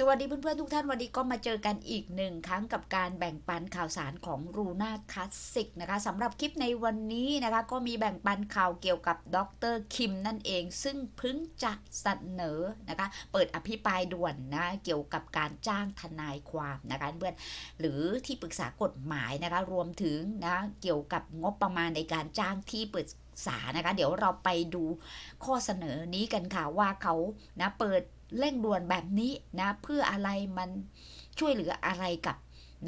สวัสดีเพื่อนๆทุกท่านวันนี้ก็มาเจอกันอีกหนึ่งครั้งกับการแบ่งปันข่าวสารของรูน่าคลาสสิกนะคะสำหรับคลิปในวันนี้นะคะก็มีแบ่งปันข่าวเกี่ยวกับดรคิมนั่นเอง ซึ่งพิ่งจะเสนอนะคะเปิดอภิปรายด่วนนะเกี่ยวกับการจ้างทนายความนะคะเพื่อนหรือที่ปรึกษากฎหมายนะคะรวมถึงนะเกี่ยวกับงบประมาณในการจ้างที่ปรึกษานะคะเดี๋ยวเราไปดูข้อเสนอนี้กันค่ะว่าเขานะเปิด เร่งด่วนแบบนี้นะเพื่ออะไรมันช่วยเหลืออะไรกับ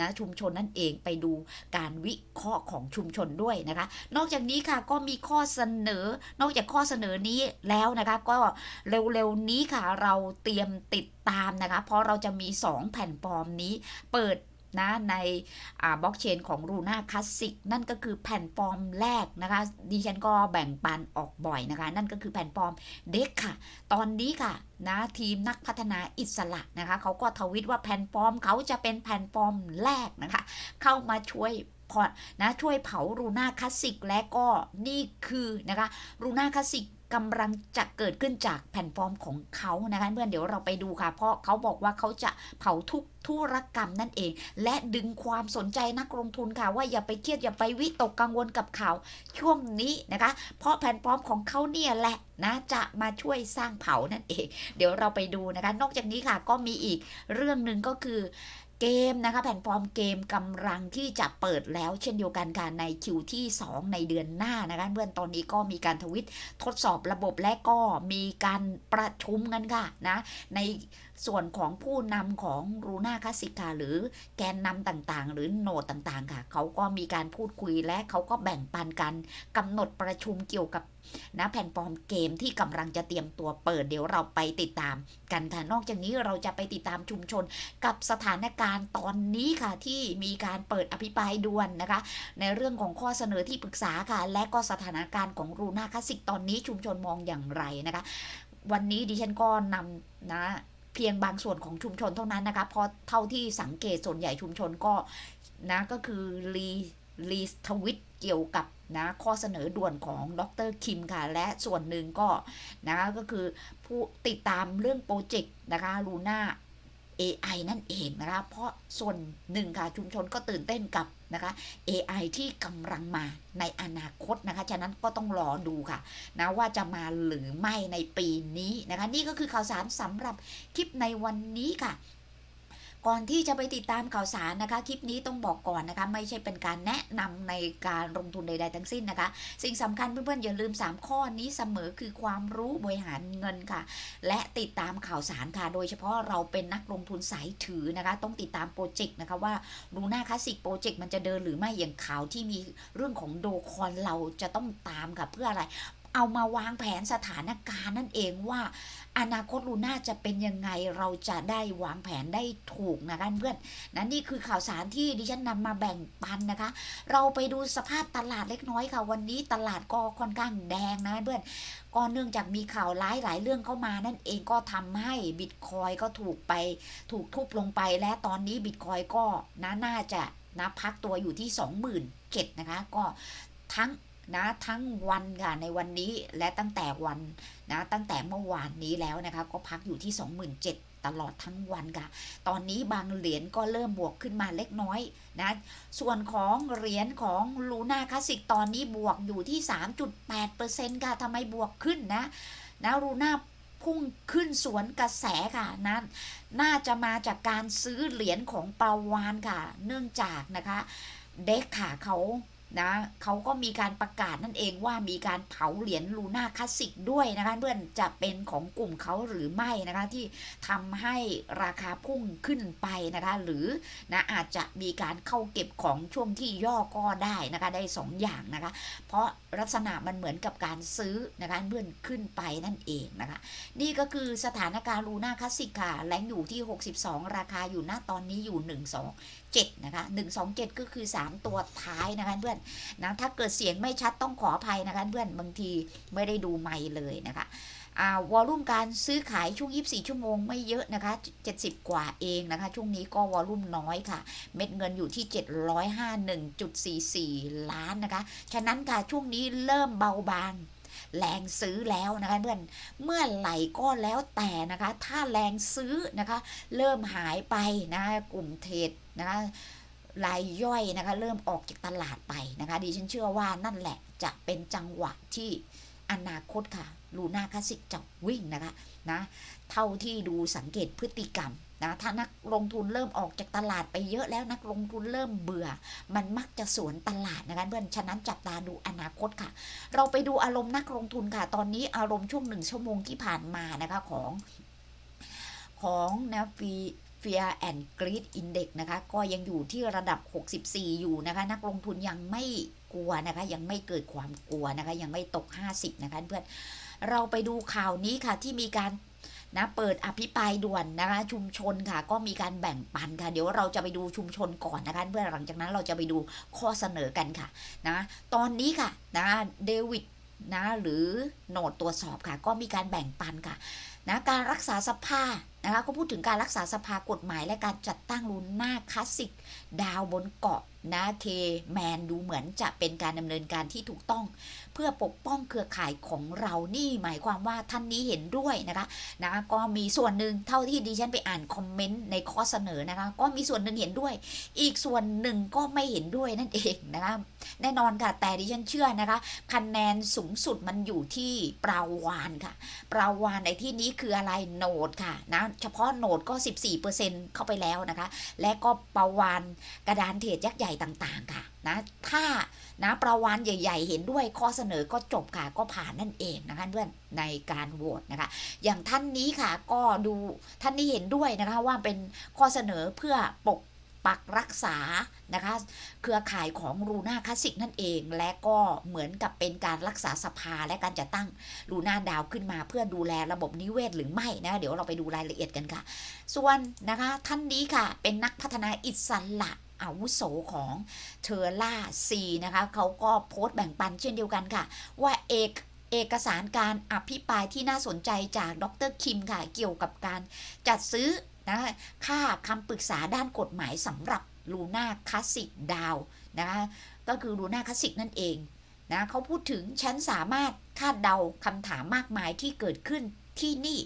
นะชุมชนนั่นเองไปดูการวิเคราะห์ของชุมชนด้วยนะคะ นอกจากนี้ค่ะก็มีข้อเสนอ นอกจากข้อเสนอนี้แล้วนะคะ ก็เร็วๆนี้ค่ะเราเตรียมติดตามนะคะ เพราะเราจะมี 2 แผ่นปลอมนี้ เปิด นะในบล็อกเชนของ Luna Classic นั่นก็คือแผ่นฟอร์มแรกนะคะดิฉันก็แบ่งปันออกบ่อยนะคะ นั่นก็คือแผ่นฟอร์มเด็กค่ะ ตอนนี้ค่ะนะทีมนักพัฒนาอิสระนะคะเขาก็ทวิตว่าแผ่นฟอร์มเขาจะเป็นแผ่นฟอร์มแรกนะคะ เข้ามาช่วยพอนะช่วยเผารูน่าคลาสสิกและก็นี่คือนะคะรูน่าคลาสสิก กำลังจะเกิดขึ้นจากแผ่นฟอร์มของเขานะคะเพื่อนเดี๋ยวเราไปดูค่ะ เพราะเขาบอกว่าเขาจะเผาทุกธุรกรรมนั่นเอง และดึงความสนใจนักลงทุนค่ะ ว่าอย่าไปเครียดอย่าไปวิตกกังวลกับข่าวช่วงนี้นะคะ เพราะแผ่นฟอร์มของเขาเนี่ยแหละนะจะมาช่วยสร้างเผานั่นเอง เดี๋ยวเราไปดูนะคะ นอกจากนี้ค่ะก็มีอีกเรื่องหนึ่งก็คือ เกมนะคะแผ่นฟอร์มเกมกำลังที่จะเปิดแล้วเช่นเดียวกันค่ะในคิวที่ 2 ในเดือนหน้านะคะเพื่อนตอนนี้ก็มีการทวิตทดสอบระบบและก็มีการประชุมกันค่ะนะใน ส่วนของผู้นำของรูนาคาสิกค่ะหรือแกนนำต่างๆ หรือโนดต่างๆ ค่ะ เขาก็มีการพูดคุยและเขาก็แบ่งปันกันกำหนดประชุมเกี่ยวกับนะแผ่นฟอร์มเกมที่กำลังจะเตรียมตัวเปิดเดี๋ยวเราไปติดตามกันค่ะ นอกจากนี้เราจะไปติดตามชุมชนกับสถานการณ์ตอนนี้ค่ะที่มีการเปิดอภิปรายด่วนนะคะ ในเรื่องของข้อเสนอที่ปรึกษาค่ะ และก็สถานการณ์ของรูนาคาสิกตอนนี้ชุมชนมองอย่างไรนะคะ วันนี้ดิฉันก็นำนะ เพียงบางส่วนของชุมชนเท่านั้นนะคะเพราะเท่าที่สังเกตส่วนใหญ่ชุมชนก็นะก็คือรีรีทวิตเกี่ยวกับนะข้อเสนอด่วนของดรคิมค่ะ และส่วนหนึ่งก็นะก็คือผู้ติดตามเรื่องโปรเจกต์นะคะลูน่า AI นั่นเองนะคะเพราะส่วนหนึ่งค่ะชุมชนก็ตื่นเต้นกับนะคะ AI ที่กำลังมาในอนาคตนะคะ ฉะนั้นก็ต้องรอดูค่ะนะว่าจะมาหรือไม่ในปีนี้นะคะ นี่ก็คือข่าวสารสำหรับคลิปในวันนี้ค่ะ ก่อนที่จะไปติดตามข่าวสารนะคะ คลิปนี้ต้องบอกก่อนนะคะ ไม่ใช่เป็นการแนะนำในการลงทุนใด ๆ ทั้งสิ้นนะคะ สิ่งสำคัญเพื่อนๆอย่าลืม 3 ข้อนี้เสมอคือความรู้บริหารเงินค่ะ และติดตามข่าวสารค่ะ โดยเฉพาะเราเป็นนักลงทุนสายถือนะคะ ต้องติดตามโปรเจกต์นะคะว่าดูหน้าคลาสสิกโปรเจกต์มันจะเดินหรือไม่อย่างข่าวที่มีเรื่องของโดคอนเราจะต้องตามค่ะเพื่ออะไร เอามาวางแผนสถานการณ์นั่นเองว่า อนาคตลูน่าจะเป็นยังไงเราจะได้วางแผนได้ถูกนะคะเพื่อนนะนี่คือข่าวสารที่ดิฉันนำมาแบ่งปันนะคะ เราไปดูสภาพตลาดเล็กน้อยค่ะ วันนี้ตลาดก็ค่อนข้างแดงนะเพื่อนก็เนื่องจากมีข่าวร้ายหลายเรื่องเข้ามานั่นเองก็ทำให้บิตคอยก็ถูกไปถูกทุบลงไปและตอนนี้บิตคอยก็น่าน่าจะนะพักตัวอยู่ที่ 27,000นะคะ ก็ทั้ง นะทั้งวันค่ะในวันนี้และตั้งแต่วันนะตั้งแต่เมื่อวานนี้แล้วนะคะก็พักอยู่ที่ 27,000ตลอดทั้งวันค่ะ ตอนนี้บางเหรียญก็เริ่มบวกขึ้นมาเล็กน้อยนะ ส่วนของเหรียญของลูน่าคลาสสิกตอนนี้บวกอยู่ที่ 3.8%ค่ะทำไมบวกขึ้นนะ นะลูน่าพุ่งขึ้นสวนกระแสค่ะนะน่าจะมาจากการซื้อเหรียญของปาวานค่ะ เนื่องจากนะคะ เด็กค่ะเขา นะเขาก็มีการประกาศนั่นเองว่ามีการเผาเหรียญลูน่าคลาสสิกด้วยนะคะเพื่อนจะเป็นของกลุ่มเขาหรือไม่นะคะที่ทำให้ราคาพุ่งขึ้นไปนะคะหรือนะอาจจะมีการเข้าเก็บของช่วงที่ย่อก็ได้นะคะได้2ออย่างนะคะเพราะลักษณะมันเหมือนกับการซื้อนะคะเพื่อนขึ้นไปนั่นเองนะคะนี่ก็คือสถานการณ์ลูน่าคลาสสิกค่ะแรงอยู่ที่ 62 ราคาอยู่หน้าตอนนี้อยู่ 1 2 7นะคะ1 2 7 ก็คือ 3 ตัวท้ายนะคะเพื่อนนะถ้าเกิดเสียงไม่ชัดต้องขออภัยนะคะเพื่อนบางทีไม่ได้ดูไม่เลยนะคะวอลลุ่มการซื้อขายช่วง 24 ชั่วโมงไม่เยอะนะคะ 70 กว่าเองนะคะ ช่วงนี้ก็วอลลุ่มน้อยค่ะ เม็ดเงินอยู่ที่ 751.44 ล้านนะคะ ฉะนั้นค่ะช่วงนี้เริ่มเบาบาง แรงซื้อแล้วนะคะเพื่อนเมื่อไหร่ก็แล้วแต่นะคะ ถ้าแรงซื้อนะคะ เริ่มหายไปนะะกลุ่มเทรดนะคะรายย่อยนะคะ เริ่มออกจากตลาดไปนะคะ ดิฉันเชื่อว่านั่นแหละจะเป็นจังหวะที่อนาคตค่ะลูน่าคลาสสิกจะวิ่งนะคะนะเท่าที่ดูสังเกตพฤติกรรม นะถ้านักลงทุนเริ่มออกจากตลาดไปเยอะแล้วนักลงทุนเริ่มเบื่อ มันมักจะสวนตลาดนะคะเพื่อนฉะนั้นจับตาดูอนาคตค่ะ เราไปดูอารมณ์นักลงทุนค่ะ ตอนนี้อารมณ์ช่วงหนึ่งชั่วโมงที่ผ่านมานะคะของของนะฟีเฟียแอนกรีดอินเด็กนะคะ ก็ยังอยู่ที่ระดับ 64 อยู่นะคะ นักลงทุนยังไม่กลัวนะคะ ยังไม่เกิดความกลัวนะคะ ยังไม่ตก 50 นะคะเพื่อนเราไปดูข่าวนี้ค่ะที่มีการ นะเปิดอภิปรายด่วนนะคะชุมชนค่ะ ก็มีการแบ่งปันค่ะ เดี๋ยวเราจะไปดูชุมชนก่อนนะคะเพื่อหลังจากนั้นเราจะไปดูข้อเสนอกันค่ะนะตอนนี้ค่ะนะเดวิดนะหรือโหนดตรวจสอบค่ะ ก็มีการแบ่งปันค่ะนะการรักษาสภาพ นะคะก็พูดถึงการรักษาสภากฎหมายและการจัดตั้งรูน่าคลาสสิก ดาวบนเกาะนะเคแมนดูเหมือนจะเป็นการดำเนินการที่ถูกต้อง เพื่อปกป้องเครือข่ายของเรานี่หมายความว่าท่านนี้เห็นด้วยนะคะนะก็มีส่วนหนึ่งเท่าที่ดิฉันไปอ่านคอมเมนต์ในข้อเสนอนะคะก็มีส่วนหนึ่งเห็นด้วย อีกส่วนหนึ่งก็ไม่เห็นด้วยนั่นเองนะคะแน่นอนค่ะแต่ดิฉันเชื่อนะคะคะแนนสูงสุดมันอยู่ที่ปราวานค่ะปราวานในที่นี้คืออะไรโนดค่ะนะเฉพาะโหนดก็ 14%เข้าไปแล้วนะคะ และก็ประวานกระดานเทรดยักษ์ใหญ่ต่างๆ ค่ะนะถ้านะประวานใหญ่ ๆ เห็นด้วยข้อเสนอก็จบค่ะก็ผ่านนั่นเองนะคะเพื่อนในการโหวตนะคะ อย่างท่านนี้ค่ะก็ดูท่านนี้เห็นด้วยนะคะว่าเป็นข้อเสนอเพื่อปก ปักรักษานะคะ เครือข่ายของรูน่าคลาสสิกนั่นเอง และก็เหมือนกับเป็นการรักษาสภาและการจัดตั้งรูน่าดาวขึ้นมา เพื่อดูแลระบบนิเวศหรือไม่นะเดี๋ยวเราไปดูรายละเอียดกันค่ะ ส่วนนะคะท่านนี้ค่ะ เป็นนักพัฒนาอิสระอาวุโสของเทอร่าซีนะคะเขาก็โพสต์แบ่งปันเช่นเดียวกันค่ะ ว่าเอกเอกสารการอภิปรายที่น่าสนใจจากดรคิมค่ะ เกี่ยวกับการจัดซื้อ นะค่าคำปรึกษาด้านกฎหมายสำหรับลูน่าคลาสสิกดาวนะคะก็คือลูน่าคลาสสิกนั่นเองนะเขาพูดถึงฉันสามารถคาดเดาคำถามมากมายที่เกิดขึ้นที่นี่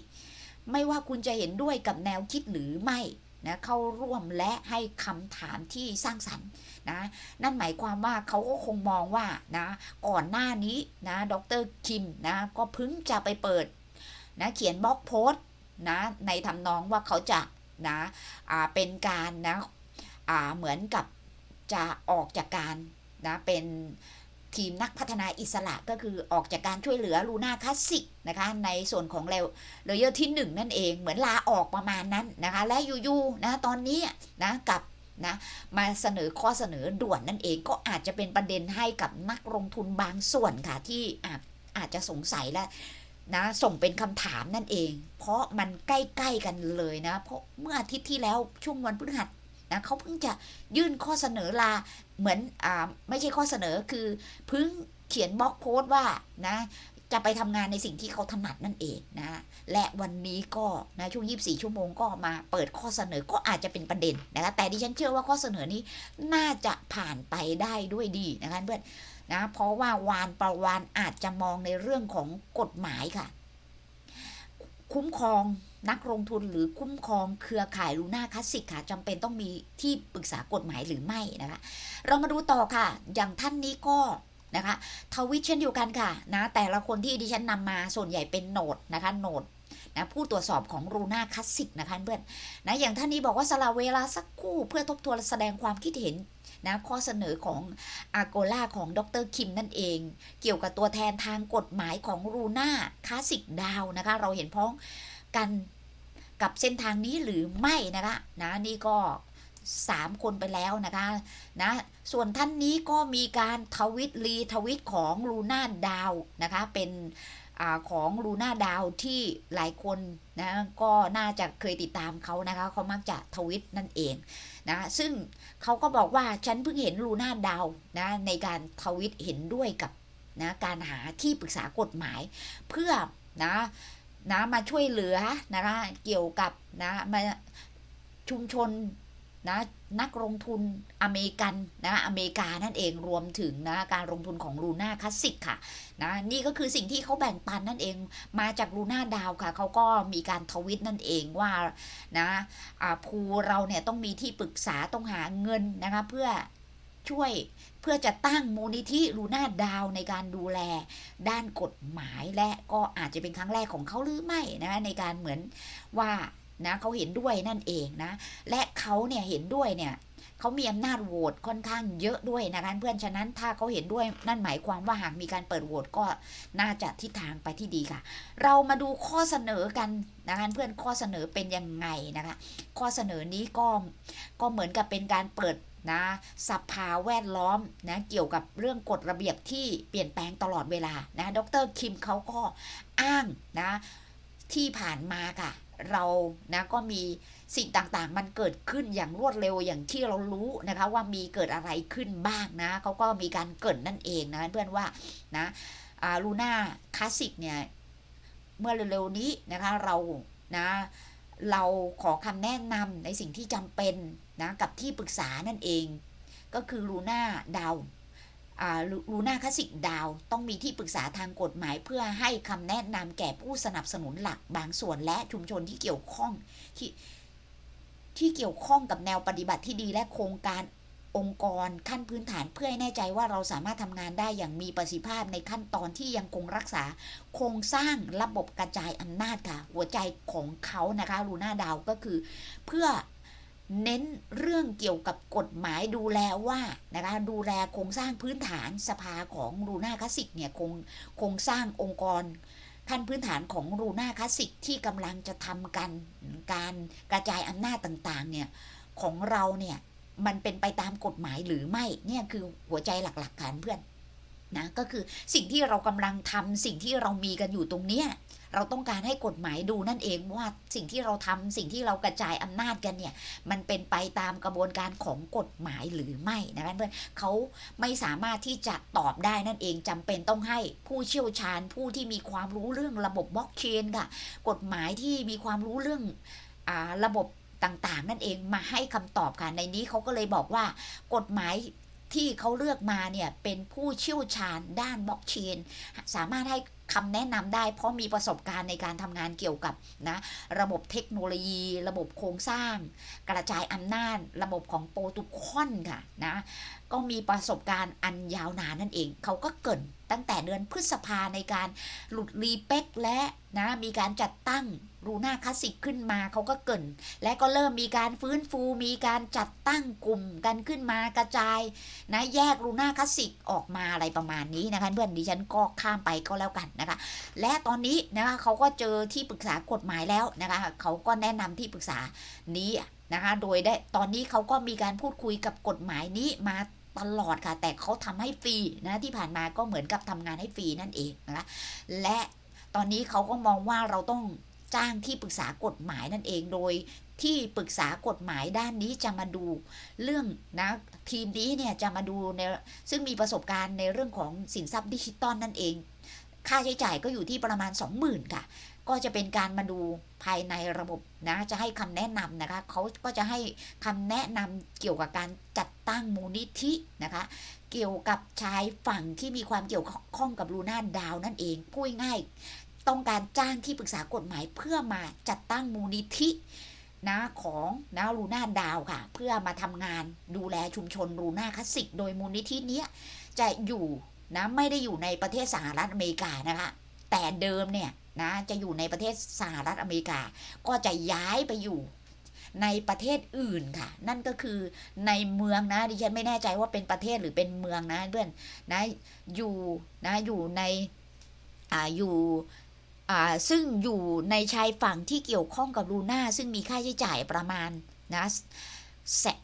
ไม่ว่าคุณจะเห็นด้วยกับแนวคิดหรือไม่นะเข้าร่วมและให้คำถามที่สร้างสรรค์นะนั่นหมายความว่าเขาก็คงมองว่านะก่อนหน้านี้นะดรคิมนะก็พิ่งจะไปเปิดนะเขียนบล็อกโพสต์ นะในทำนองว่าเขาจะนะอ่าเป็นการนะอ่าเหมือนกับจะออกจากการนะเป็นทีมนักพัฒนาอิสระก็คือออกจากการช่วยเหลือลูน่าคลาสสิกนะคะในส่วนของเลเยอร์ที่ 1 นั่นเองเหมือนลาออกประมาณนั้นนะคะและอยู่ๆนะตอนนี้นะกับนะมาเสนอข้อเสนอด่วนนั่นเองก็อาจจะเป็นประเด็นให้กับนักลงทุนบางส่วนค่ะที่อาจอาจจะสงสัยและ นะส่งเป็นคำถามนั่นเอง เพราะมันใกล้ๆกันเลยนะ เพราะเมื่ออาทิตย์ที่แล้วช่วงวันพฤหัสนะเขาเพิ่งจะยื่นข้อเสนอลาเหมือนอ่าไม่ใช่ข้อเสนอคือเพิ่งเขียนบล็อกโพสต์ว่านะจะไปทำงานในสิ่งที่เขาถนัดนั่นเองนะและวันนี้ก็นะช่วง 24 ชั่วโมงก็มาเปิดข้อเสนอก็อาจจะเป็นประเด็นนะคะแต่ดิฉันเชื่อว่าข้อเสนอนี้น่าจะผ่านไปได้ด้วยดีนะคะเพื่อน นะเพราะว่าวานประวานอาจจะมองในเรื่องของกฎหมายค่ะ คุ้มครองนักลงทุนหรือคุ้มครองเครือข่ายลูน่าคลาสสิกค่ะจำเป็นต้องมีที่ปรึกษากฎหมายหรือไม่นะคะ เรามาดูต่อค่ะ อย่างท่านนี้ก็นะคะทวิตเช่นเดียวกันค่ะนะแต่ละคนที่ดิฉันนำมาส่วนใหญ่เป็นโหนดนะคะโหนด นะผู้ตรวจสอบของรูน่าคลาสสิกนะคะเพื่อนนะอย่างท่านนี้บอกว่าสละเวลาสักคู่เพื่อทบทวนแสดงความคิดเห็นนะข้อเสนอของอาโกล่าของดรคิมนั่นเอง เกี่ยวกับตัวแทนทางกฎหมายของรูน่าคลาสสิกดาวนะคะเราเห็นพ้องกันกับเส้นทางนี้หรือไม่นะคะนะนี่ก็ 3 คนไปแล้วนะคะนะส่วนท่านนี้ก็มีการทวิตรีทวิตของลูน่าดาวนะคะเป็น อของลูน่าดาวที่หลายคนนะก็น่าจะเคยติดตามเขานะคะเขามักจะทวิตนั่นเองนะซึ่งเขาก็บอกว่าฉันเพิ่งเห็นลูน่าดาวนะในการทวิตเห็นด้วยกับนะการหาที่ปรึกษากฎหมาย เพื่อนะนะมาช่วยเหลือนะคะเกี่ยวกับนะมาชุมชน นะนักลงทุนอเมริกันนะอเมริกานั่นเองรวมถึงนะการลงทุนของลูน่าคลาสสิกค่ะนะนี่ก็คือสิ่งที่เขาแบ่งปันนั่นเองมาจากลูน่าดาวค่ะเขาก็มีการทวิตนั่นเองว่านะภูเราเนี่ยต้องมีที่ปรึกษาต้องหาเงินนะคะเพื่อช่วยเพื่อจะตั้งมูลนิธิลูน่าดาวในการดูแลด้านกฎหมายและก็อาจจะเป็นครั้งแรกของเขาหรือไม่นะในการเหมือนว่า นะเขาเห็นด้วยนั่นเองนะ และเขาเนี่ยเห็นด้วยเนี่ยเขามีอำนาจโหวตค่อนข้างเยอะด้วยนะคะเพื่อนฉะนั้นถ้าเขาเห็นด้วยนั่นหมายความว่าหากมีการเปิดโหวตก็น่าจะทิศทางไปที่ดีค่ะ เรามาดูข้อเสนอกันนะคะเพื่อนข้อเสนอเป็นยังไงนะคะ ข้อเสนอนี้ก็ก็เหมือนกับเป็นการเปิดนะสภาแวดล้อมนะเกี่ยวกับเรื่องกฎระเบียบที่เปลี่ยนแปลงตลอดเวลานะดรคิมเขาก็อ้างนะที่ผ่านมาค่ะ เรานะก็มีสิ่งต่างๆ มันเกิดขึ้นอย่างรวดเร็วอย่างที่เรารู้นะคะว่ามีเกิดอะไรขึ้นบ้างนะเขาก็มีการเกิดนั่นเองนะเพื่อนว่านะลูน่าคลาสสิกเนี่ยเมื่อเร็วๆนี้นะคะเรานะเราขอคำแนะนำในสิ่งที่จำเป็นนะกับที่ปรึกษานั่นเอง ก็คือลูน่าดาว ลูน่าคลาสิกดาวต้องมีที่ปรึกษาทางกฎหมายเพื่อให้คำแนะนำแก่ผู้สนับสนุนหลักบางส่วนและชุมชนที่เกี่ยวข้องที่ที่เกี่ยวข้องกับแนวปฏิบัติที่ดีและโครงการองค์กรขั้นพื้นฐานเพื่อให้แน่ใจว่าเราสามารถทำงานได้อย่างมีประสิทธิภาพในขั้นตอนที่ยังคงรักษา โครงสร้างระบบกระจายอำนาจค่ะ หัวใจของเขานะคะลูน่าดาวก็คือ เพื่อ เน้นเรื่องเกี่ยวกับกฎหมายดูแลว่านะคะดูแลโครงสร้างพื้นฐานสภาของลูน่าคลาสสิกเนี่ยคงโครงสร้างองค์กรขั้นพื้นฐานของรูน่าคลาสสิกที่กำลังจะทำกันการกระจายอำนาจต่างๆเนี่ยของเราเนี่ยมันเป็นไปตามกฎหมายหรือไม่เนี่ยคือหัวใจหลักๆกันเพื่อนนะก็คือสิ่งที่เรากำลังทำสิ่งที่เรามีกันอยู่ตรงเนี้ย เราต้องการให้กฎหมายดูนั่นเองว่าสิ่งที่เราทำสิ่งที่เรากระจายอำนาจกันเนี่ย มันเป็นไปตามกระบวนการของกฎหมายหรือไม่นะคะเพื่อนเขาไม่สามารถที่จะตอบได้นั่นเองจำเป็นต้องให้ผู้เชี่ยวชาญผู้ที่มีความรู้เรื่องระบบบล็อกเชนค่ะ กฎหมายที่มีความรู้เรื่องอระบบต่างๆ นั่นเองมาให้คำตอบค่ะในนี้เขาก็เลยบอกว่ากฎหมายที่เขาเลือกมาเนี่ยเป็นผู้เชี่ยวชาญด้านบล็อกเชน สามารถให้ คำแนะนำได้เพราะมีประสบการณ์ในการทำงานเกี่ยวกับนะระบบเทคโนโลยี ระบบโครงสร้าง กระจายอำนาจ ระบบของโปรตุคอนค่ะนะก็มีประสบการณ์อันยาวนานนั่นเอง เขาก็เกิดตั้งแต่เดือนพฤษภาในการหลุดรีเป็กและนะมีการจัดตั้งรูน่าคลาสสิกขึ้นมาเขาก็เกินและก็เริ่มมีการฟื้นฟูมีการจัดตั้งกลุ่มกันขึ้นมากระจายนะแยกรูน่าคลาสสิกออกมาอะไรประมาณนี้นะคะเพื่อนดิฉันก็ข้ามไปก็แล้วกันนะคะ และตอนนี้นะคะเขาก็เจอที่ปรึกษากฎหมายแล้วนะคะเขาก็แนะนำที่ปรึกษานี้ นะคะ โดยได้ตอนนี้เขาก็มีการพูดคุยกับกฎหมายนี้มาตลอดค่ะ แต่เขาทำให้ฟรีนะที่ผ่านมาก็เหมือนกับทำงานให้ฟรีนั่นเองนะคะและตอนนี้เขาก็มองว่าเราต้องจ้างที่ปรึกษากฎหมายนั่นเองโดยที่ปรึกษากฎหมายด้านนี้จะมาดูเรื่องนะทีมนี้เนี่ยจะมาดูในซึ่งมีประสบการณ์ในเรื่องของสินทรัพย์ดิจิตอลนั่นเอง ค่าใช้จ่ายก็อยู่ที่ประมาณ 20,000ค่ะ ก็จะเป็นการมาดูภายในระบบนะจะให้คำแนะนำนะคะเขาก็จะให้คำแนะนำเกี่ยวกับการจัดตั้งมูลนิธินะคะ เกี่ยวกับชายฝั่งที่มีความเกี่ยวข้องกับลูน่าดาวนั่นเองพูดง่ายต้องการจ้างที่ปรึกษากฎหมายเพื่อมาจัดตั้งมูลนิธินะของนะลูน่าดาวค่ะ เพื่อมาทำงานดูแลชุมชนลูน่าคลาสสิก โดยมูลนิธินี้จะอยู่นะไม่ได้อยู่ในประเทศสหรัฐอเมริกานะคะ แต่เดิมเนี่ย นะจะอยู่ในประเทศสหรัฐอเมริกา ก็จะย้ายไปอยู่ในประเทศอื่นค่ะ นั่นก็คือในเมืองนะดิฉันไม่แน่ใจว่าเป็นประเทศหรือเป็นเมืองนะเพื่อนนะอยู่นะอยู่ในอ่าอยู่ซึ่งอยู่ในชายฝั่งที่เกี่ยวข้องกับลูน่าซึ่งมีค่าใช้จ่ายประมาณนะ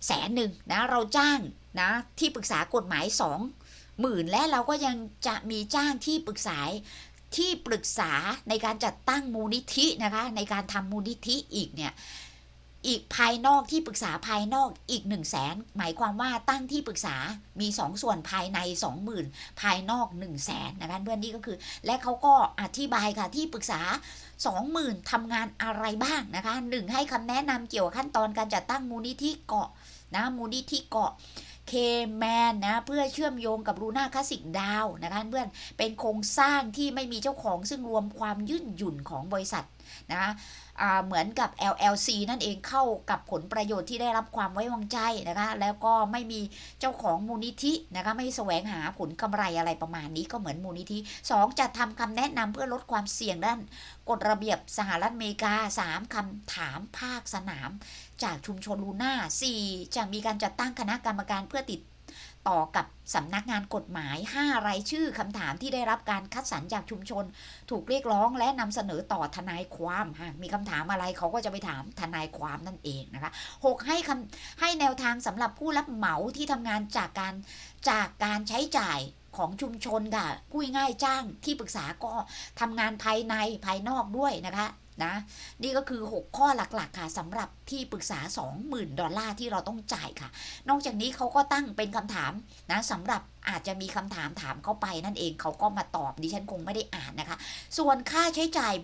แสนหนึ่งนะเราจ้างนะที่ปรึกษากฎหมายสองหมื่นและเราก็ยังจะมีจ้างที่ปรึกษา ที่ปรึกษาในการจัดตั้งมูลนิธินะคะในการทำมูลนิธิอีกเนี่ยอีกภายนอกที่ปรึกษาภายนอกอีก1นึ่งแสนหมายความว่าตั้งที่ปรึกษามี 2 ส่วนภายใน 20,000 ภายนอก 1 0 0 0 0แสนนะคะเพื่อนนี่ก็คือ และเขาก็อธิบายค่ะที่ปรึกษา 20,000ทำงานอะไรบ้างนะคะหนึ่งให้คำแนะนำเกี่ยวกับขั้นตอนการจัดตั้งมูลนิธิเกาะนะมูลนิธิเกาะ เคแมนนะเพื่อเชื่อมโยงกับรูน่าคลาสสิกดาวนะคะเพื่อนเป็นโครงสร้างที่ไม่มีเจ้าของซึ่งรวมความยืดหยุ่นของบริษัทนะคะ เหมือนกับ LLC นั่นเองเข้ากับผลประโยชน์ที่ได้รับความไว้วางใจนะคะ แล้วก็ไม่มีเจ้าของมูลนิธินะคะไม่แสวงหาผลกำไรอะไรประมาณนี้ก็เหมือนมูลนิธิ 2. จะทำคำแนะนำเพื่อลดความเสี่ยงด้านกฎระเบียบสหรัฐอเมริกา 3. คำถามภาคสนาม จากชุมชนลูน่า 4. จะมีการจัดตั้งคณะกรรมการเพื่อติด ต่อกับสำนักงานกฎหมาย 5 รายชื่อคำถามที่ได้รับการคัดสรรจากชุมชน ถูกเรียกร้องและนำเสนอต่อทนายความหากมีคำถามอะไรเขาก็จะไปถามทนายความนั่นเองนะคะ 6. ให้คำให้แนวทางสำหรับผู้รับเหมาที่ทำงานจากการจากการใช้จ่ายของชุมชนค่ะพูดง่ายจ้างที่ปรึกษาก็ทำงานภายในภายนอกด้วยนะคะ นะ นี่ก็คือ 6 ข้อหลักๆ ค่ะสำหรับที่ปรึกษา 20,000 ดอลลาร์ที่เราต้องจ่ายค่ะ นอกจากนี้เขาก็ตั้งเป็นคำถามนะสำหรับอาจจะมีคำถามถามเข้าไปนั่นเองเขาก็มาตอบดิฉันคงไม่ได้อ่านนะคะ ส่วนค่าใช้จ่าย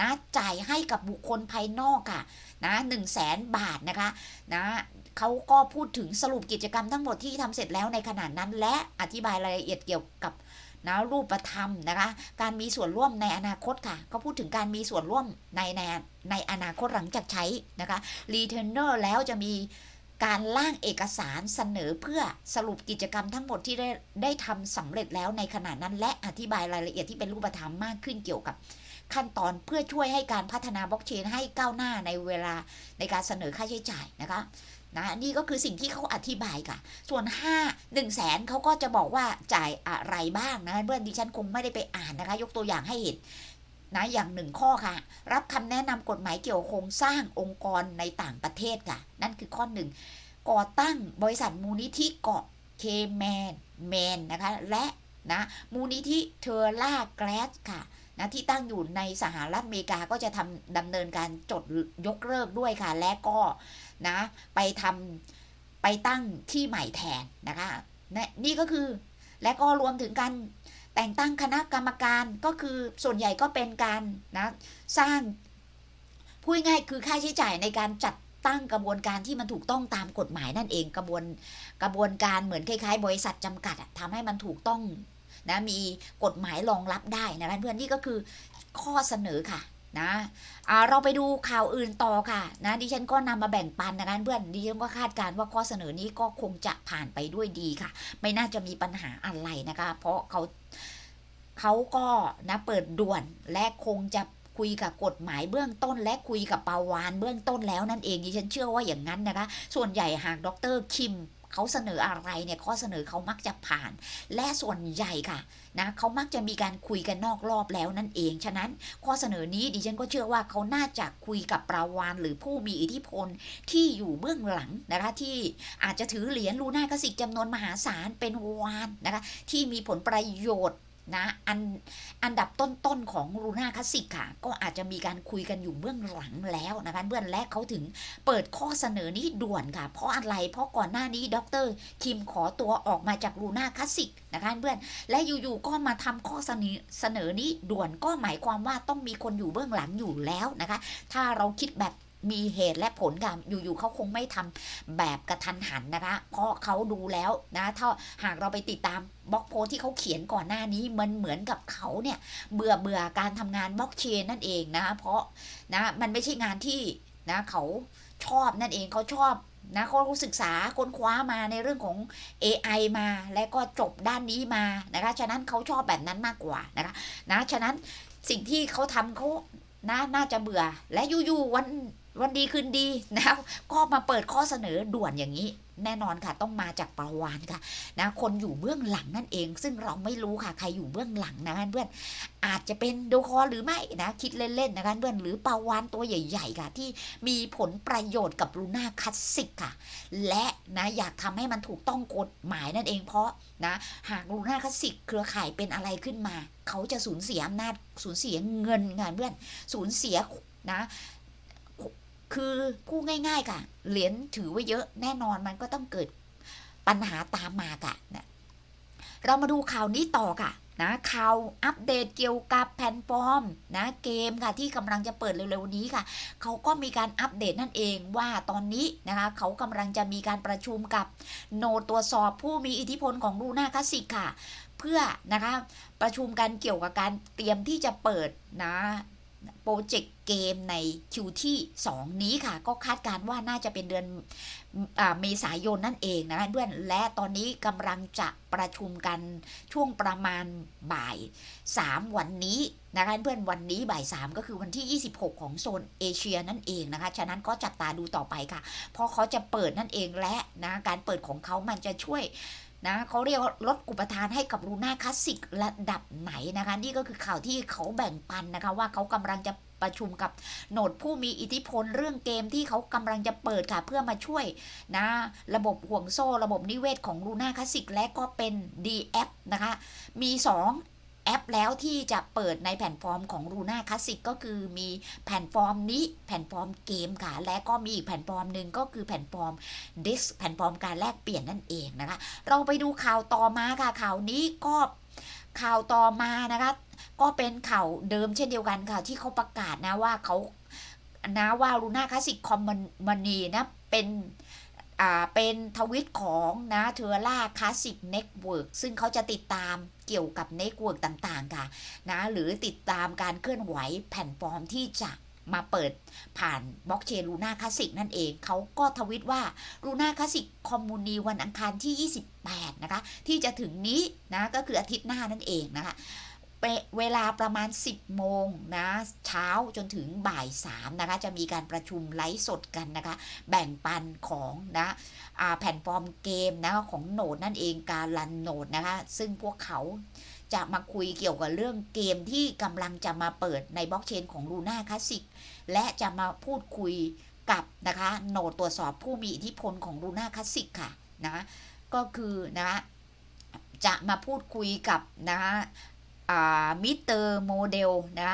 นะจ่ายให้กับบุคคลภายนอกค่ะนะหนึ่งแสนบาทนะคะนะเขาก็พูดถึงสรุปกิจกรรมทั้งหมดที่ทำเสร็จแล้วในขณะนั้น และอธิบายรายละเอียดเกี่ยวกับ นะรูปธรรมนะคะ การมีส่วนร่วมในอนาคตค่ะ ก็พูดถึงการมีส่วนร่วมในในในอนาคตหลังจากใช้นะคะรีเทนเนอร์แล้วจะมีการร่างเอกสารเสนอเพื่อสรุปกิจกรรมทั้งหมดที่ได้ได้ทำสำเร็จแล้วในขณะนั้น และอธิบายรายละเอียดที่เป็นรูปธรรมมากขึ้นเกี่ยวกับขั้นตอนเพื่อช่วยให้การพัฒนาบล็อกเชนให้ก้าวหน้าในเวลาในการเสนอค่าใช้จ่ายนะคะ นะนี่ก็คือสิ่งที่เขาอธิบายค่ะ ส่วน 5 1 0 0 0 0แสนเขาก็จะบอกว่าจ่ายอะไรบ้างนะเพื่อนดิฉันคงไม่ได้ไปอ่านนะคะ ยกตัวอย่างให้เห็นนะอย่างหนึ่งข้อค่ะ รับคำแนะนำกฎหมายเกี่ยวกับโครงสร้างองค์กรในต่างประเทศค่ะ นั่นคือข้อหนึ่งก่อตั้งบริษัทมูลนิธิเกาะเคแมนแมนนะคะ และนะมูลนิธิเทอร่าแกรสค่ะนะที่ตั้งอยู่ในสหรัฐอเมริกาก็จะทำดำเนินการจดยกเลิกด้วยค่ะ และก็ นะไปทำไปตั้งที่ใหม่แทนนะคะน,นี่ก็คือและก็รวมถึงการแต่งตั้งคณะกรรมการก็คือส่วนใหญ่ก็เป็นการนะสร้างพูดง่ายคือค่าใช้จ่ายในการจัดตั้งกระบวนการที่มันถูกต้องตามกฎหมายนั่นเองกระบวนกระบวนการเหมือนคล้ายๆ บริษัทจำกัดอะทำให้มันถูกต้องนะมีกฎหมายรองรับได้นะคะเพื่อนนี่ก็คือข้อเสนอค่ะ นะเราไปดูข่าวอื่นต่อค่ะนะดิฉันก็นำมาแบ่งปันนะคะเพื่อนดิฉันก็คาดการว่าข้อเสนอนี้ก็คงจะผ่านไปด้วยดีค่ะ ไม่น่าจะมีปัญหาอะไรนะคะ เพราะเขาเขาก็นะเปิดด่วนและคงจะคุยกับกฎหมายเบื้องต้น และคุยกับปาวานเบื้องต้นแล้วนั่นเองดิฉันเชื่อว่าอย่างนั้นนะคะ ส่วนใหญ่หากดรคิม เขาเสนออะไรเนี่ยข้อเสนอเขามักจะผ่าน และส่วนใหญ่ค่ะนะเขามักจะมีการคุยกันนอกรอบแล้วนั่นเอง ฉะนั้นข้อเสนอนี้ดิฉันก็เชื่อว่าเขาน่าจะคุยกับปราวานหรือผู้มีอิทธิพลที่อยู่เบื้องหลังนะคะที่อาจจะถือเหรียญลูน่ากสิกจำนวนมหาศาลเป็นวานนะคะที่มีผลประโยชน์ นะอันอันดับต้นๆของรูน่าคลาสสิกค่ะ ก็อาจจะมีการคุยกันอยู่เบื้องหลังแล้วนะคะเบื้องแรกเขาถึงเปิดข้อเสนอนี้ด่วนค่ะ เพราะอะไรเพราะก่อนหน้านี้ดรคิมขอตัวออกมาจากรูน่าคลาสสิกนะคะเพื่อนและอยู่ๆก็มาทำข้อเสนอเสนอนี้ด่วนก็หมายความว่าต้องมีคนอยู่เบื้องหลังอยู่แล้วนะคะ ถ้าเราคิดแบบ มีเหตุและผลกันอยู่ๆเขาคงไม่ทำแบบกระทันหันนะคะเพราะเขาดูแล้วนะถ้าหากเราไปติดตามบล็อกโพสที่เขาเขียนก่อนหน้านี้มันเหมือนกับเขาเนี่ยเบื่อเบื่อการทำงานบล็อกเชนนั่นเองนะเพราะนะมันไม่ใช่งานที่นะเขาชอบนั่นเองเขาชอบนะเขาศึกษาค้นคว้ามาในเรื่องของ AI มา และก็จบด้านนี้มานะคะฉะนั้นเขาชอบแบบนั้นมากกว่านะคะนะฉะนั้นสิ่งที่เขาทำเขาน่าน่าจะเบื่อและอยู่ๆวัน วันดีคืนดีนะก็มาเปิดข้อเสนอด่วนอย่างนี้ แน่นอนค่ะ ต้องมาจากปราวานค่ะนะคนอยู่เบื้องหลังนั่นเอง ซึ่งเราไม่รู้ค่ะใครอยู่เบื้องหลังนะเพื่อนอาจจะเป็นโดคอหรือไม่นะคิดเล่นๆนะคะเพื่อนหรือปราวานตัวใหญ่ๆค่ะ ที่มีผลประโยชน์กับลูน่าคลาสสิกค่ะ และนะอยากทำให้มันถูกต้องกฎหมายนั่นเองเพราะนะหากลูน่าคลาสสิกเครือข่ายเป็นอะไรขึ้นมา เขาจะสูญเสียอำนาจสูญเสียเงินงานเพื่อนสูญเสียนะ คือพูดง่ายๆค่ะ เหรียญถือไว้เยอะแน่นอนมันก็ต้องเกิดปัญหาตามมาค่ะนะเรามาดูข่าวนี้ต่อค่ะนะข่าวอัปเดตเกี่ยวกับแพลตฟอร์มนะเกมค่ะที่กำลังจะเปิดเร็วๆนี้ค่ะเขาก็มีการอัปเดตนั่นเองว่าตอนนี้นะคะเขากำลังจะมีการประชุมกับโนตรวสอบผู้มีอิทธิพลของลูน่าคลาสสิกค่ะ เพื่อนะคะประชุมกันเกี่ยวกับการเตรียมที่จะเปิดนะ โปรเจกต์เกมในคิวที่ 2 นี้ค่ะ ก็คาดการณ์ว่าน่าจะเป็นเดือนเมษายนนั่นเองนะคะเพื่อนและตอนนี้กำลังจะประชุมกันช่วงประมาณบ่าย 3 วันนี้นะคะเพื่อนวันนี้บ่าย 3 ก็คือวันที่ 26 ของโซนเอเชียนั่นเองนะคะ ฉะนั้นก็จับตาดูต่อไปค่ะ เพราะเขาจะเปิดนั่นเองและนะการเปิดของเขามันจะช่วย นะเขาเรียกลดอุปทานให้กับลูน่าคลาสสิกระดับไหนนะคะ นี่ก็คือข่าวที่เขาแบ่งปันนะคะ ว่าเขากำลังจะประชุมกับโหนดผู้มีอิทธิพลเรื่องเกมที่เขากำลังจะเปิดค่ะ เพื่อมาช่วยนะ ระบบห่วงโซ่ ระบบนิเวศของลูน่าคลาสสิกและก็เป็น DF นะคะ มี 2 แอปแล้วที่จะเปิดในแผ่นฟอร์มของ Luna Classic ก็คือมีแผ่นฟอร์มนี้แผ่นฟอร์มเกมค่ะ และก็มีอีกแผ่นฟอร์มหนึ่งก็คือแผ่นฟอร์ม Disk แผ่นฟอร์มการแลกเปลี่ยนนั่นเองนะคะ เราไปดูข่าวต่อมาค่ะข่าวนี้ก็ข่าวต่อมานะคะ ก็เป็นข่าวเดิมเช่นเดียวกันค่ะ ที่เขาประกาศนะว่าเขานะว่า Luna Classic Company นะเป็น เป็นทวิตของนะเทอร่าคลาสสิกเน็ตเวิร์กซึ่งเขาจะติดตามเกี่ยวกับเน็ตเวิร์กต่างๆค่ะนะหรือติดตามการเคลื่อนไหวแผ่นฟอร์มที่จะมาเปิดผ่านบล็อกเชนลูน่าคลาสสิกนั่นเอง เขาก็ทวิตว่าลูน่าคลาสสิกคอมมูนีวันอังคารที่ 28 นะคะ ที่จะถึงนี้นะก็คืออาทิตย์หน้านั่นเองนะคะ เวลาประมาณ 10 โมงนะเช้าจนถึงบ่าย3นะคะจะมีการประชุมไลฟ์สดกันนะคะแบ่งปันของนะแผ่นฟอร์มเกมนะของโหนดนั่นเองการรันโหนดนะคะซึ่งพวกเขาจะมาคุยเกี่ยวกับเรื่องเกมที่กำลังจะมาเปิดในบล็อกเชนของ Luna Classic และจะมาพูดคุยกับนะคะโหนดตรวจสอบผู้มีอิทธิพลของ Luna Classic ค่ะนะก็คือนะจะมาพูดคุยกับนะ มิเตอร์โมเดลนะ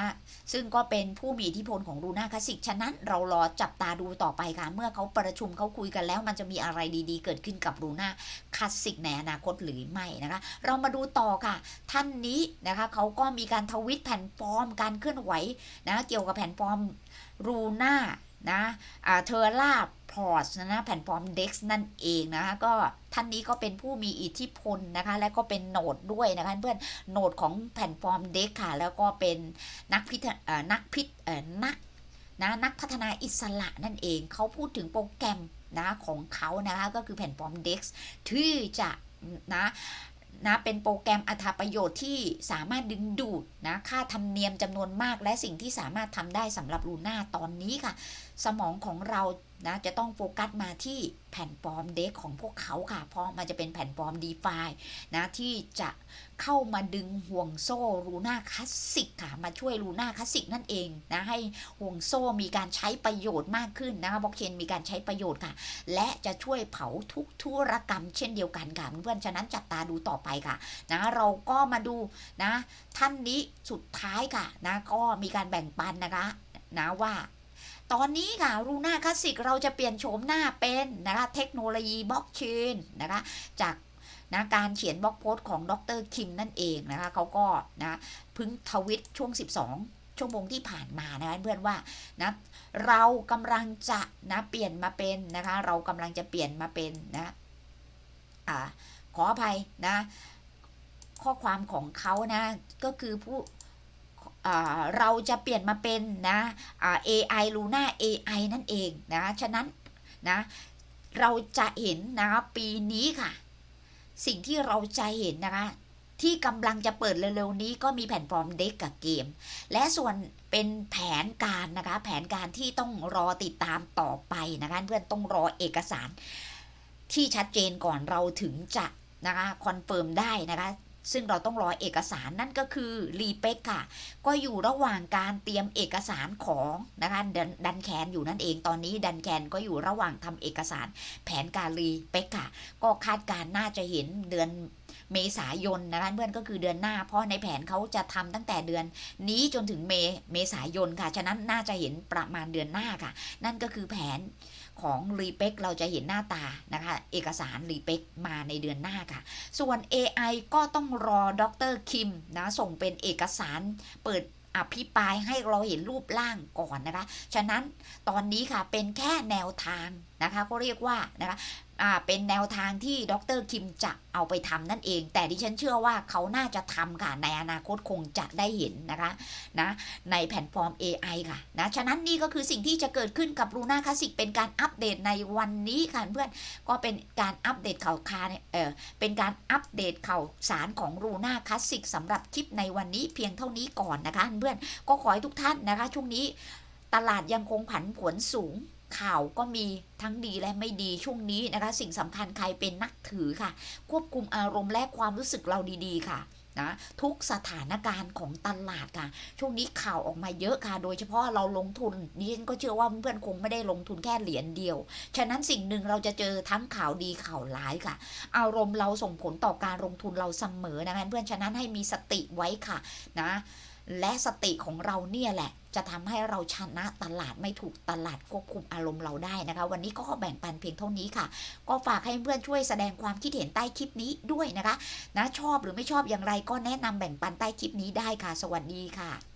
ซึ่งก็เป็นผู้มีอิทธิพลของรูน่าคลาสสิก ฉะนั้นเรารอจับตาดูต่อไปค่ะ เมื่อเขาประชุมเขาคุยกันแล้วมันจะมีอะไรดีๆ เกิดขึ้นกับรูน่าคลาสสิกในอนาคตหรือไม่นะคะ เรามาดูต่อค่ะ ท่านนี้นะคะเขาก็มีการทวิตแผ่นฟอร์มการเคลื่อนไหวนะเกี่ยวกับแผ่นฟอร์มรูน่านะเทอร์ลา พอร์ตนะแผ่นฟอร์ม DEX นั่นเองนะคะก็ท่านนี้ก็เป็นผู้มีอิทธิพลนะคะ และก็เป็นโหนดด้วยนะคะเพื่อนโหนดของแผ่นฟอร์ม DEX ค่ะ แล้วก็เป็นนักพิทนักพิทนักนะนักพัฒนาอิสระนั่นเองเขาพูดถึงโปรแกรมนะของเขานะคะก็คือแผ่นฟอร์ม DEX ที่จะนะนะเป็นโปรแกรมอัตประโยชน์ที่สามารถดึงดูดนะค่าธรรมเนียมจำนวนมาก และสิ่งที่สามารถทำได้สำหรับลูน่าตอนนี้ค่ะ สมองของเรา นะจะต้องโฟกัสมาที่แผ่นฟอร์มเด็กของพวกเขาค่ะเพราะมันจะเป็นแผ่นฟอร์ม d e f านะที่จะเข้ามาดึงห่วงโซ่ลูน่าคลาสสิกค่ะมาช่วยลูน่าคลาสสิกนั่นเองนะให้ห่วงโซ่มีการใช้ประโยชน์มากขึ้นนะคะบล็อกเชนมีการใช้ประโยชน์ค่ะ และจะช่วยเผาทุกธุรกรรมเช่นเดียวกันค่ะเพื่อนฉะนั้นจับตาดูต่อไปค่ะนะเราก็มาดูนะท่านนี้สุดท้ายค่ะนะก็มีการแบ่งปันนะคะนะว่า ตอนนี้ค่ะรูน่าคลาสสิกเราจะเปลี่ยนโฉมหน้าเป็นนะคะเทคโนโลยีบล็อกเชนนะคะจากนะการเขียนบล็อกโพสต์ของดรคิมนั่นเองนะคะเขาก็นะพึ่งทวิตช่วง 12 ชั่วโมงที่ผ่านมานะคะเพื่อนว่านะเรากำลังจะนะเปลี่ยนมาเป็นนะคะเรากำลังจะเปลี่ยนมาเป็นนะอ่าขออภัยนะข้อความของเขานะก็คือผู้ เราจะเปลี่ยนมาเป็นนะ AI Luna AI นั่นเองนะ ฉะนั้นนะเราจะเห็นนะปีนี้ค่ะ สิ่งที่เราจะเห็นนะคะที่กำลังจะเปิดเร็วๆนี้ก็มีแผ่นฟอร์มเด็กกับเกม และส่วนเป็นแผนการนะคะ แผนการที่ต้องรอติดตามต่อไปนะคะ เพื่อนต้องรอเอกสารที่ชัดเจนก่อนเราถึงจะนะคะคอนเฟิร์มได้นะคะ ซึ่งเราต้องรอเอกสารนั่นก็คือรีเป็กค่ะ ก็อยู่ระหว่างการเตรียมเอกสารของนะคะดันดันแคนอยู่นั่นเองตอนนี้ดันแคนก็อยู่ระหว่างทำเอกสารแผนการรีเป็กค่ะ ก็คาดการณ์น่าจะเห็นเดือน เมษายนนะคะเพื่อนก็คือเดือนหน้า เพราะในแผนเขาจะทำตั้งแต่เดือนนี้จนถึงเมเมษายนค่ะ ฉะนั้นน่าจะเห็นประมาณเดือนหน้าค่ะ นั่นก็คือแผนของรีเป็กเราจะเห็นหน้าตานะคะ เอกสารรีเป็กมาในเดือนหน้าค่ะ ส่วน AI ก็ต้องรอดรคิมนะส่งเป็นเอกสารเปิดอภิปรายให้เราเห็นรูปร่างก่อนนะคะ ฉะนั้นตอนนี้ค่ะเป็นแค่แนวทางนะคะก็เรียกว่านะคะ เป็นแนวทางที่ดรคิมจะเอาไปทำนั่นเอง แต่ดิฉันเชื่อว่าเขาน่าจะทำค่ะในอนาคตคงจะได้เห็นนะคะนะในแพลตฟอร์ม AI ค่ะนะฉะนั้นนี่ก็คือสิ่งที่จะเกิดขึ้นกับ Luna Classic เป็นการอัปเดตในวันนี้ค่ะเพื่อนก็เป็นการอัปเดตข่าวคาเออเป็นการอัปเดตข่าวสารของ Luna Classic สำหรับคลิปในวันนี้เพียงเท่านี้ก่อนนะคะเพื่อนก็ขอให้ทุกท่านนะคะช่วงนี้ ตลาดยังคงผันผวนสูง ข่าวก็มีทั้งดีและไม่ดีช่วงนี้นะคะ สิ่งสำคัญใครเป็นนักถือค่ะ ควบคุมอารมณ์และความรู้สึกเราดีๆ ค่ะนะทุกสถานการณ์ของตลาดค่ะ ช่วงนี้ข่าวออกมาเยอะค่ะ โดยเฉพาะเราลงทุนดิฉันก็เชื่อว่าเพื่อนคงไม่ได้ลงทุนแค่เหรียญเดียว ฉะนั้นสิ่งหนึ่งเราจะเจอทั้งข่าวดีข่าวร้ายค่ะ อารมณ์เราส่งผลต่อการลงทุนเราเสมอนะคะเพื่อนฉะนั้นให้มีสติไว้ค่ะนะและสติของเราเนี่ยแหละ จะทำให้เราชนะตลาดไม่ถูกตลาดควบคุมอารมณ์เราได้นะคะ วันนี้ก็แบ่งปันเพียงเท่านี้ค่ะ ก็ฝากให้เพื่อนช่วยแสดงความคิดเห็นใต้คลิปนี้ด้วยนะคะนะชอบหรือไม่ชอบอย่างไรก็แนะนำแบ่งปันใต้คลิปนี้ได้ค่ะ สวัสดีค่ะ